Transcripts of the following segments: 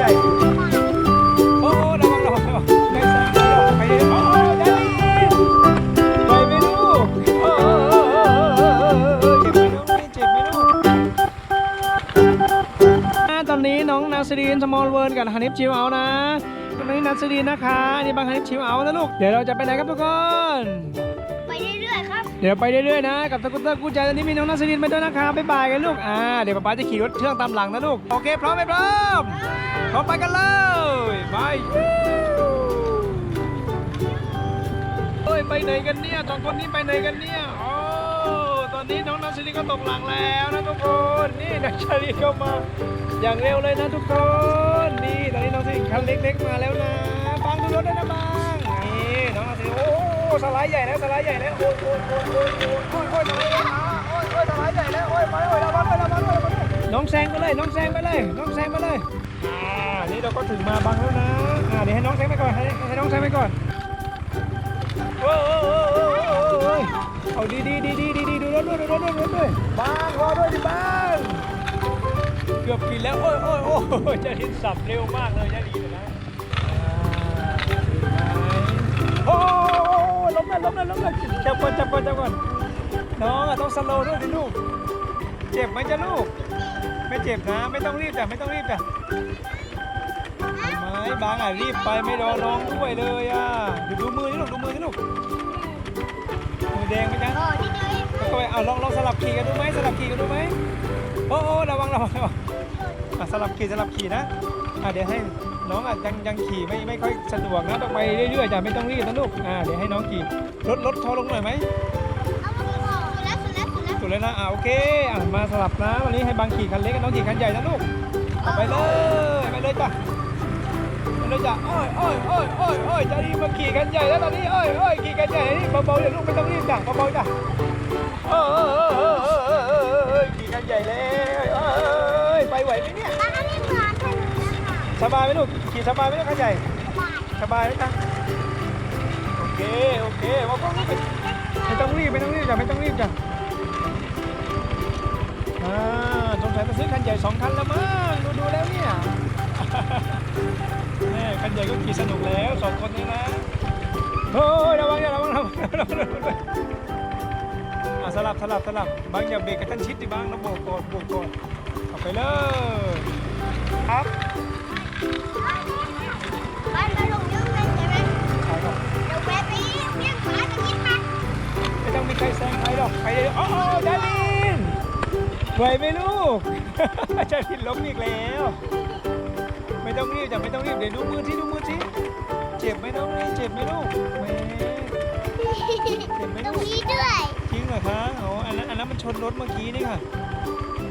กังฮัตอนนี้น้องนาซรีนสมอลเวิร์นกับฮานิฟชิวเอานะตอนนี้นัสดีนนะคะนี่บางฮานิฟชิวเอานะลูกเดี๋ยวเราจะไปไหนครับทุกคนไปเรื่อยๆครับเดี๋ยวไปเรื่อยๆนะ กับสกูตเตอร์กู้ใจตอนนี้มีน้องนัสดีนไปด้วยนะคะบ๊ายบายกันลูกอ่าเดี๋ยวป๊าป๊าจะขี่รถเครื่องตามหลังนะลูกโอเคพร้อมไหมพร้อม พร้อมไปกันเลยไปเฮ้ยไปไหนกันเนี่ยสองคนนี้ไปไหนกันเนี่ยโอ้ตอนนี้น้องนัสรีก็ตกหลังแล้วนะทุกคนนี่นัสรีเข้ามา อย่างเร็วเลยนะทุกคนนี่ตอนนี้น้องสรีคันเล็กๆมาแล้วนะบังดูรถด้วยนะบังนี่น้องนัสรีโอ้สไลด์ใหญ่แล้วสไลด์ใหญ่แล้วโอ้ยโอ้ยโอ้ยโอ้ยโอ้ยโอ้ยโอ้ยสไลด์ใหญ่นะโอ้ยโอ้ยสไลด์ใหญ่แล้วโอ้ยมาเลยระวังเลยระวังเลยระวังเลยน้องแซงไปเลยน้องแซงไปเลยน้องแซงไปเลยอ่า นี่เราก็ถึงมาบังแล้วนะอ่าเดี๋ยวให้น้องแซงไปก่อนให้ให้น้องแซงไปก่อนโอ้โอ้โอ้โอ้โอ้โอ้เอาดีดีดีดีดีดีดูรถด้วยดูรถด้วยดูรถด้วยบางรอด้วยดิบางเกือบกินแล้วโอ้ยโอ้ยโอ้ยจะดินสับเร็วมากเลยจะดีเลยนะโอ้ล้มแล้วล้มแล้วล้มแล้วจับก่อนจับก่อนจับก่อนน้องอะต้องสโลว์ด้วยดิลูกเจ็บไหมจ๊ะลูกไม่เจ็บนะ ไม่ต้องรีบจ้ะไม่ต้องรีบจ้ะไม่ บางอะรีบไปไม่รอน้องด้วยเลยอะดูดูมือนี่ลูกดูมือนี่ลูกมือแดงไหมจ๊ะอ๋อนี่เลยแล้วก็ไปเอาลองลองสลับขี่กันดูไหมสลับขี่กันดูไหมโอ้โอ้ระวังระวังระวังอะสลับขี่สลับขี่นะอะเดี๋ยวให้น้องอะยังยังขี่ไม่ไม่ค่อยสะดวกนะต้องไปเรื่อยๆจ้ะไม่ต้องรีบนะลูกอะเดี๋ยวให้น้องขี่ลดลดทอลงหน่อยไหมเอามาบอกสุดแล้วสุดแล้วสุดแล้วสุดเลยนะอะโอเคอะมาสลับนะวันนี้ให้บางขี่คันเล็กกับน้องขี่คันใหญ่นะลูกเอาไปเลยไปเลยจ้ะไป เลยจ้ะโอ้ยโอ้ยโอ้ยโอ้ยโอ้ยจะรีบมาขี่กันใหญ่แล้วตอนนี้โอ้ยโอ้ยขี่กันใหญ่นี่เบาๆอย่าลูกไม่ต้องรีบจ้ะเบาๆจ้ะโอ้ยโอ้ยโอ้ยโอ้ยโอ้ยโอ้ยโอ้ยขี่กันใหญ่เลยโอ้ยไปไหวไหมเนี่ยอันนี้เหมือนถนนนะคะสบายไหมลูกขี่สบายไหมลูกคันใหญ่บาทสบายไหมจ๊ะโอเคโอเคว่าก็ไม่ไม่ต้องรีบไม่ต้องรีบจ้ะไม่ต้องรีบจ้ะอ่าสงสัยมาซื้อคันใหญ่สองคันแล้วมั้ง นใหญ่ก็ขี่สนุกแล้วสองคนนี้นะโอ้ยระวังอย่าระวังระวังระวังระวังอะสลับสลับสลับบางอย่าเบรกกระทันชิดดิบางนะโบกก่อนโบกก่อนเอาไปเลยครับบ้านมาลงเยอะเลยใช่ไหมไปครับเดี๋ยวแวะไปเลี้ยงหมาจะกินไหมไม่ต้องมีใครแซงใครหรอกไปเลยโอ้โอ้ดารินไหวไหมลูกดารินล้มอีกแล้ว ไม่ต้องรีบจ้ะไม่ต้องรีบเดี๋ยวดูมือที่ดูมือที่เจ็บไหมน้องนี่เจ็บไหมลูกแหมตรงนี้ด้วยจริงเหรอคะอ๋ออันนั้นอันนั้นมันชนรถเมื่อกี้นี่ค่ะ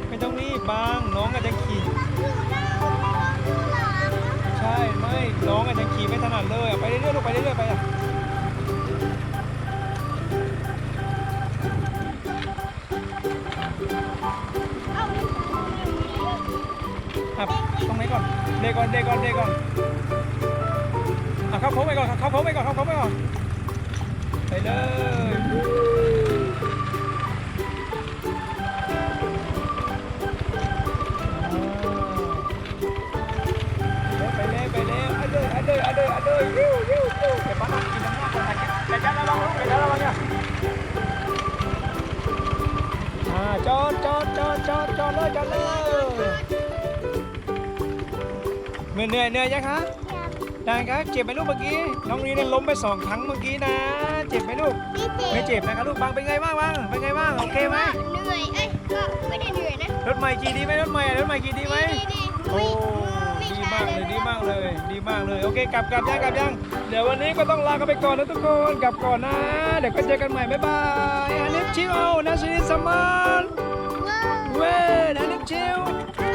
ไม่ต้องรีบบางน้องอาจจะขี่อยู่หน้าอยู่หลังใช่ไม่น้องอาจจะขี่ไม่ถนัดเลยเอาไปเรื่อยๆลูกไปเรื่อยๆไปอะ อะตรงไหนก่อนเดก่อนเดก่อนเดก่อนอะเข้าโค้งไปก่อนเข้าโค้งไปก่อน เข้าโค้งไปก่อนไปเลยอ่าไปเลยไปเลยอันเลยอันเลยอันเลยอันเลยยิ้วยิ้วยิ้วเดี๋ยวป้านั่งกินน้ำหน้าก่อนนะแต่จ้าระวังลูกแต่จ้าระวังเนี่ยอ่าจอดจอดจอดจอดจอดเลยจอดเลยเหนื่อยเหนื่อยเหนื่อยยังคะนางคะเจ็บไหมลูกเมื่อกี้ น้องนีเนี่ยล้มไปสองครั้งเมื่อกี้นะ เจ็บไหมลูก ไม่เจ็บนะครับลูกบางเป็นไงบ้างบางเป็นไงบ้าง โอเคไหมเหนื่อย เอ้ย ก็ไม่ได้เหนื่อยนะ รถใหม่ขี่ดีไหมรถใหม่รถใหม่ขี่ดีไหมดีดีโอ้ดีมากเลยดีมากเลย ดีมากเลย โอเค กลับกลับยังกลับยัง เดี๋ยววันนี้ก็ต้องลากันไปก่อนนะทุกคน กลับก่อนนะ เดี๋ยวก็เจอกันใหม่ บ๊ายบายอันนี้ชิวเอานะชินิสมานว้าวเว้ยอันนี้ชิวอั